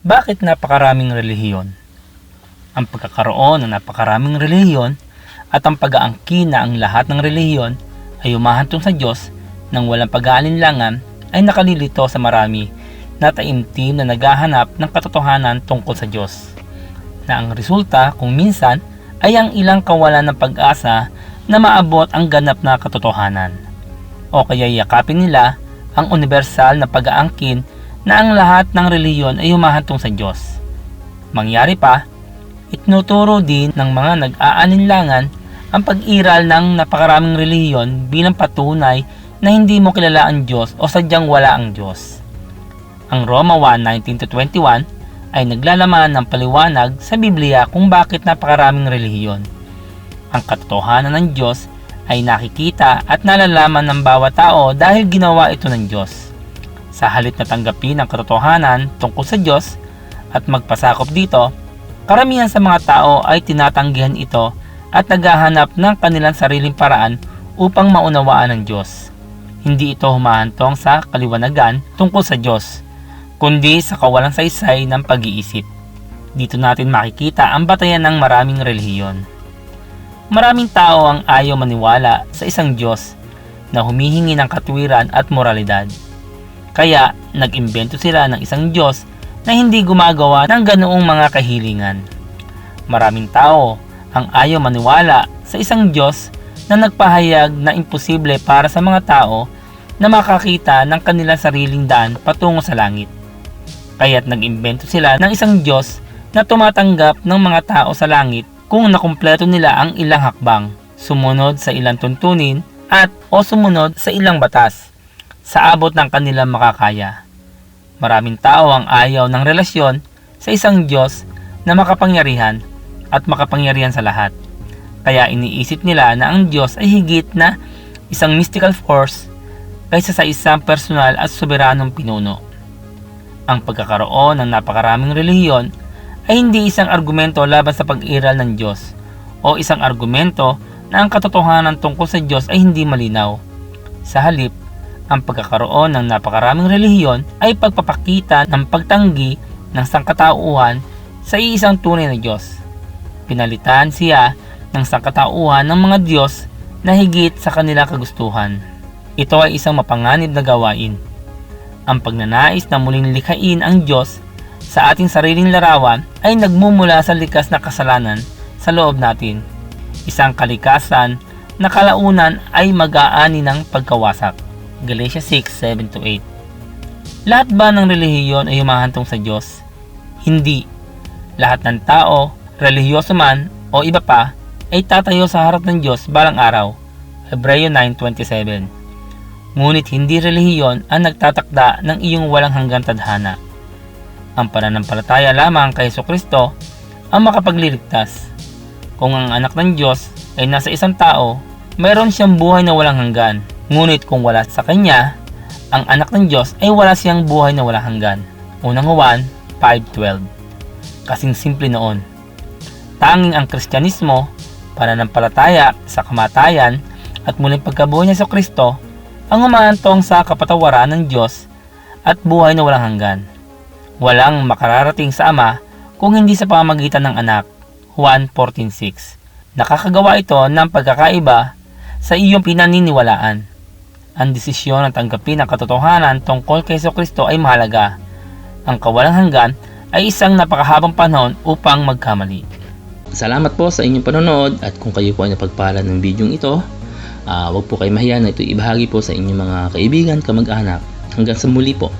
Bakit napakaraming relihiyon? Ang pagkakaroon ng napakaraming relihiyon at ang pag-aangkin na ang lahat ng relihiyon ay umahantong sa Diyos nang walang pag-aalinlangan ay nakalilito sa marami na taimtim na naghahanap ng katotohanan tungkol sa Diyos. Na ang resulta kung minsan ay ang ilang kawalan ng pag-asa na maabot ang ganap na katotohanan. O kaya yakapin nila ang universal na pag-aangkin na ang lahat ng reliyon ay humahantong sa Diyos. Mangyari pa, itnuturo din ng mga nag-aalinlangan ang pag-iral ng napakaraming reliyon bilang patunay na hindi mo kilala ang Diyos o sadyang wala ang Diyos. Ang Roma 1:19-21 ay naglalaman ng paliwanag sa Biblia kung bakit napakaraming relihiyon. Ang katotohanan ng Diyos ay nakikita at nalalaman ng bawat tao dahil ginawa ito ng Diyos. Sa halip na tanggapin ang katotohanan tungkol sa Diyos at magpasakop dito, karamihan sa mga tao ay tinatanggihan ito at naghahanap ng kanilang sariling paraan upang maunawaan ng Diyos. Hindi ito humahantong sa kaliwanagan tungkol sa Diyos, kundi sa kawalang saysay ng pag-iisip. Dito natin makikita ang batayan ng maraming relihiyon. Maraming tao ang ayaw maniwala sa isang Diyos na humihingi ng katwiran at moralidad. Kaya nag-imbento sila ng isang Diyos na hindi gumagawa ng ganoong mga kahilingan. Maraming tao ang ayaw maniwala sa isang Diyos na nagpahayag na imposible para sa mga tao na makakita ng kanilang sariling daan patungo sa langit. Kaya't nag-imbento sila ng isang Diyos na tumatanggap ng mga tao sa langit kung nakumpleto nila ang ilang hakbang, sumunod sa ilang tuntunin at o sumunod sa ilang batas sa abot ng kanilang makakaya. Maraming tao ang ayaw ng relasyon sa isang Diyos na makapangyarihan at makapangyarihan sa lahat. Kaya iniisip nila na ang Diyos ay higit na isang mystical force kaysa sa isang personal at soberanong pinuno. Ang pagkakaroon ng napakaraming relihiyon ay hindi isang argumento laban sa pag-iral ng Diyos o isang argumento na ang katotohanan tungkol sa Diyos ay hindi malinaw. Sa halip, ang pagkakaroon ng napakaraming relihiyon ay pagpapakita ng pagtanggi ng sangkatauhan sa iisang tunay na Diyos. Pinalitan siya ng sangkatauhan ng mga Diyos na higit sa kanilang kagustuhan. Ito ay isang mapanganib na gawain. Ang pagnanais na muling likhain ang Diyos sa ating sariling larawan ay nagmumula sa likas na kasalanan sa loob natin. Isang kalikasan na kalaunan ay mag-aani ng pagkawasak. Galatia 6:7-8 Lahat ba ng relihiyon ay humahantong sa Diyos? Hindi. Lahat ng tao, relihiyoso man o iba pa, ay tatayo sa harap ng Diyos balang araw. Hebreo 9.27 Ngunit hindi relihiyon ang nagtatakda ng iyong walang hanggang tadhana. Ang pananampalataya lamang kay Yesu Kristo ang makapagliligtas. Kung ang anak ng Diyos ay nasa isang tao, mayroon siyang buhay na walang hanggan. Ngunit kung wala sa kanya, ang anak ng Diyos ay wala siyang buhay na walang hanggan. Unang Juan 5.12 Kasing simple noon. Tanging ang Kristyanismo, pananampalataya sa kamatayan at muling pagkabuhay niya sa Kristo ang umaantong sa kapatawaran ng Diyos at buhay na walang hanggan. Walang makararating sa Ama kung hindi sa pamamagitan ng anak. Juan 14.6 Nakakagawa ito ng pagkakaiba sa iyong pinaniniwalaan. Ang desisyon na tanggapin ang katotohanan tungkol kay Kristo ay mahalaga. Ang kawalang hanggan ay isang napakahabang panahon upang magkamali. Salamat po sa inyong panonood at kung kayo po ay napagpala ng bidyong ito, ah, huwag po kayo mahiya na ito ibahagi po sa inyong mga kaibigan, kamag-anak. Hanggang sa muli po.